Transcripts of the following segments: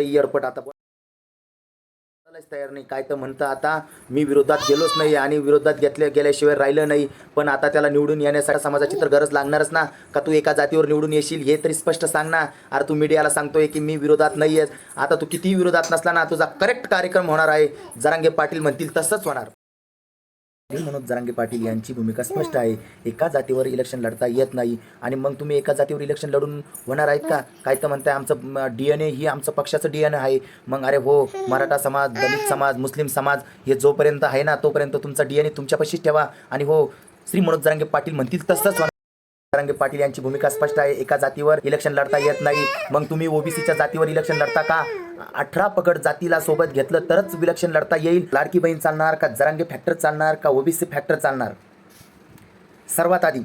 Airport आता बोलायलाच तयार नाही. काय तर म्हणतं आता मी विरोधात गेलोच नाही आणि विरोधात घेतल्या गेल्याशिवाय राहिलं नाही. पण आता त्याला निवडून येण्यासाठी समाजाची तर गरज लागणारच ना. का तू एका जातीवर निवडून येशील हे तरी स्पष्ट सांग ना. अरे तू मीडियाला सांगतोय की मी विरोधात नाही आहेस आता तू कितीही विरोधात नसला ना तुझा करेक्ट कार्यक्रम होणार आहे. जरांगे पाटील म्हणतील तसंच होणार. मनोज जरांगे पाटील यांची भूमिका स्पष्ट आहे. एका जातीवर इलेक्शन लढता येत नाही. आणि मग तुम्ही एका जातीवर इलेक्शन लढून होणार आहेत का? काय तर म्हणताय आमचं डी एन ए ही आमचं पक्षाचं डी एन ए आहे. मग अरे हो मराठा समाज दलित समाज मुस्लिम समाज हे जोपर्यंत आहे ना तोपर्यंत तुमचा डी एन ए तुमच्यापाशीच ठेवा. आणि हो श्री मनोज जरांगे पाटील म्हणतील तसंच जरांगे पाटील यांची भूमिका स्पष्ट आहे. एका जातीवर इलेक्शन लढता येत नाही. मग तुम्ही ओबीसीच्या जातीवर इलेक्शन लढता का? अठरा पगड जातीला सोबत घेतलं तरच विलक्षण लढता येईल. लाडकी बहीण चालणार का जरांगे फॅक्टर चालणार का ओबीसी फॅक्टर चालणार? सर्वात आधी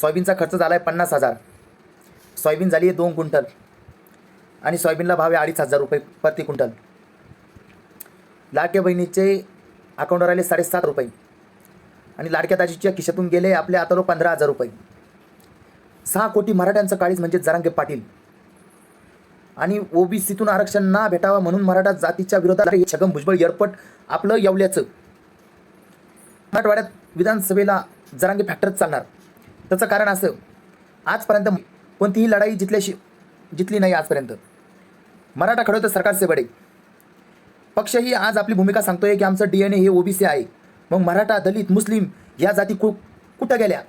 सोयाबीनचा खर्च झाला आहे पन्नास हजार. सोयाबीन झाली आहे दोन क्विंटल. आणि सोयाबीनला भाव आहे अडीच हजार रुपये प्रति क्विंटल. लाडक्या बहिणीचे अकाउंटवर आले साडेसात रुपये. आणि लाडक्या दाजीच्या खिशातून गेले आपले आता पंधरा हजार रुपये. सहा कोटी मराठ्यांचं काळीज म्हणजे जरांगे पाटील. आणि ओबीसीतून आरक्षण ना भेटावं म्हणून मराठा जातीच्या विरोधात हे छगन भुजबळ एअरपट आपलं येवल्याचं. मराठवाड्यात विधानसभेला जरांगे फॅक्टरच चालणार. त्याचं कारण असं आजपर्यंत कोणतीही लढाई जितल्याशी जितली नाही आजपर्यंत. मराठा खडवतं सरकारचे बडे. पक्षही आज आपली भूमिका सांगतोय की आमचं डी एन ए हे ओबीसी आहे. मग मराठा दलित मुस्लिम या जाती कु कुठं गेल्या?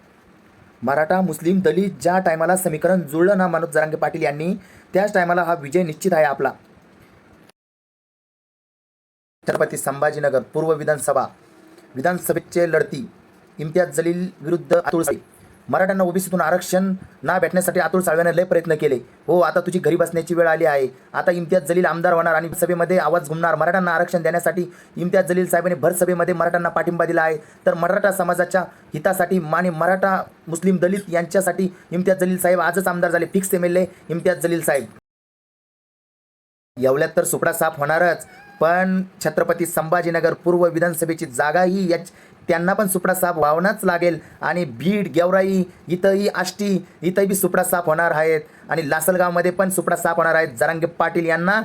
मराठा मुस्लिम दलित ज्या टायमाला समीकरण जुळलं ना मनोज जरांगे पाटील यांनी त्याच टायमाला हा विजय निश्चित आहे आपला. छत्रपती संभाजीनगर पूर्व विधानसभा. विधानसभेचे लढती इम्तियाज जलील विरुद्ध अतुल मराठ्यांना ओबीसीतून आरक्षण ना भेटण्यासाठी अतुल साळव्याने लय प्रयत्न केले. हो आता तुझी घरी बसण्याची वेळ आली आहे. आता इम्तियाज जलील आमदार होणार आणि सभेमध्ये आवाज घुमणार. मराठ्यांना आरक्षण देण्यासाठी इम्तियाज जलील साहेबांनी भर सभेमध्ये मराठ्यांना पाठिंबा दिला आहे. तर मराठा समाजाच्या हितासाठी आणि मराठा मुस्लिम दलित यांच्यासाठी इम्तियाज जलील साहेब आजच आमदार झाले. Fix M L A Imtiaz Jaleel साहेब. येवल्यात तर सुपडा साफ होणारच पण छत्रपती संभाजीनगर पूर्व विधानसभेची जागाही याच त्यांना पण सुपडा साफ व्हावणंच लागेल. आणि बीड गेवराई इथंही आष्टी इथंही बी सुपडा साफ होणार आहेत. आणि लासलगावमध्ये पण सुपडा साफ होणार आहेत. जरांगे पाटील यांना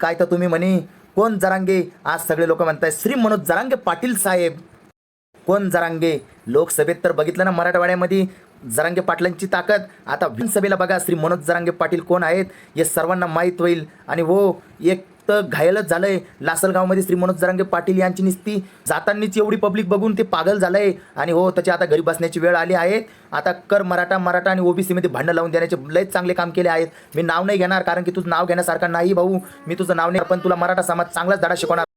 काय तर तुम्ही म्हणे कोण जरांगे? आज सगळे लोक म्हणताय श्री मनोज जरांगे पाटील साहेब. कोण जरांगे? लोकसभेत तर बघितलं ना मराठवाड्यामध्ये जरांगे पाटलांची ताकद. आता विधानसभेला बघा श्री मनोज जरांगे पाटील कोण आहेत? हे सर्वांना माहीत होईल. आणि हो एक तर घायलच झालंय. लासलगावमध्ये श्री मनोज जरांगे पाटील यांची निस्ती जातानीच एवढी पब्लिक बघून ते पागल झालंय. आणि हो त्याची आता घरी बसण्याची वेळ आली आहे. आता कर मराठा मराठा आणि ओबीसीमध्ये भांडण लावून देण्याचे लयच चांगले काम केले आहेत. मी नाव नाही घेणार कारण की तुझं नाव घेण्यासारखं नाही भाऊ. मी तुझं नाव नाही पण तुला मराठा समाज चांगलाच धडा शिकवणार.